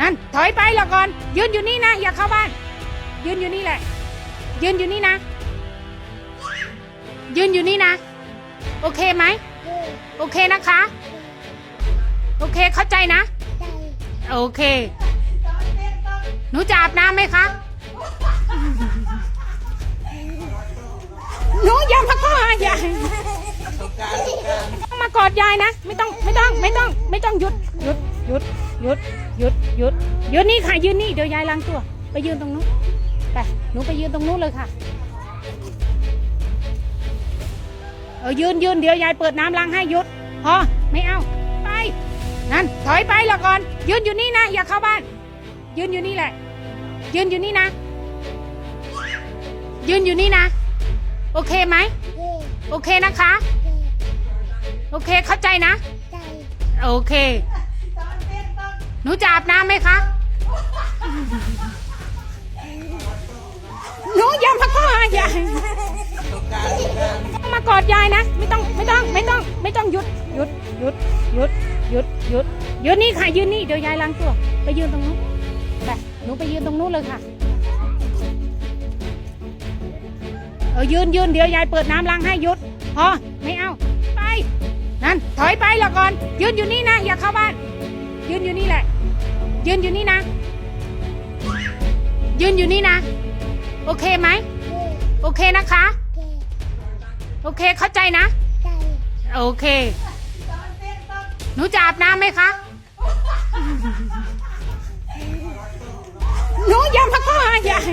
นั่นถอยไปละก่อน ยืนอยู่นี่นะ อย่าเข้าบ้าน ยืนอยู่นี่แหละ ยืนอยู่นี่นะ ยืนอยู่นี่นะ โอเคไหม โอเคนะคะ โอเคเข้าใจนะ โอเค หนูจะอาบน้ำไหมคะหนูอย่ามาเข้าหายายมากอดยายนะ ไม่ต้องไม่ต้องไม่ต้องไม่ต้องหยุดหยุดหยุด หยุดหยุดหยุดยืนนี่ค่ะยืนนี่เดี๋ยวยายล้างตัว ไปยืนตรงนู้นไปหนูไปยืนตรงนู้นเลยค่ะเออยืนยืนเดี๋ยวยายเปิดน้ำล้างให้หยุดพอไม่เอาไปนั่นถอยไปละก่อน ยืนอยู่นี่นะ อย่าเข้าบ้าน ยืนอยู่นี่แหละ ยืนอยู่นี่นะ ยืนอยู่นี่นะ โอเคไหมโอเคนะคะ โอเคเข้าใจนะ โอเค หนูจะอาบน้ำไหมคะ หนูอย่ามาเข้าหายายมากอดยายนะ ไม่ต้องไม่ต้องไม่ต้องไม่ต้องหยุดหยุดหยุดหยุดหยุดหยุดยืนนี่ค่ะยืนนี่เดี๋ยวยายล้างตัว ไปยืนตรงนู้นไปหนูไปยืนตรงนู้นเลยค่ะเออยืนยืนเดี๋ยวยายเปิดน้ำล้างให้หยุดพอไม่เอาไปนั่นถอยไปละก่อน ยืนอยู่นี่นะอย่าเข้าบ้าน ยืนอยู่นี่แหละ ยืนอยู่นี่นะ ยืนอยู่นี่นะ โอเคไหม โอเคนะคะ โอเคเข้าใจนะ โอเค หนูจะอาบน้ำไหมคะ หนูอย่ามาเข้าหายาย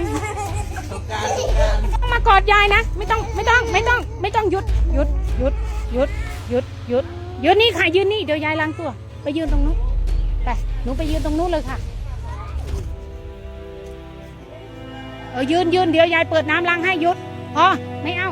มากอดยายนะ ไม่ต้องไม่ต้องไม่ต้อง ไม่ต้องหยุดหยุดหยุดหยุดหยุดหยุดยืนนี่ค่ะยืนนี่เดี๋ยวยายล้างตัว ไปยืนตรงนู้น ไปหนูไปยืนตรงนู้นเลยค่ะ เออยืนยืนเดี๋ยวยายเปิดน้ำล้างให้หยุดพอไม่เอา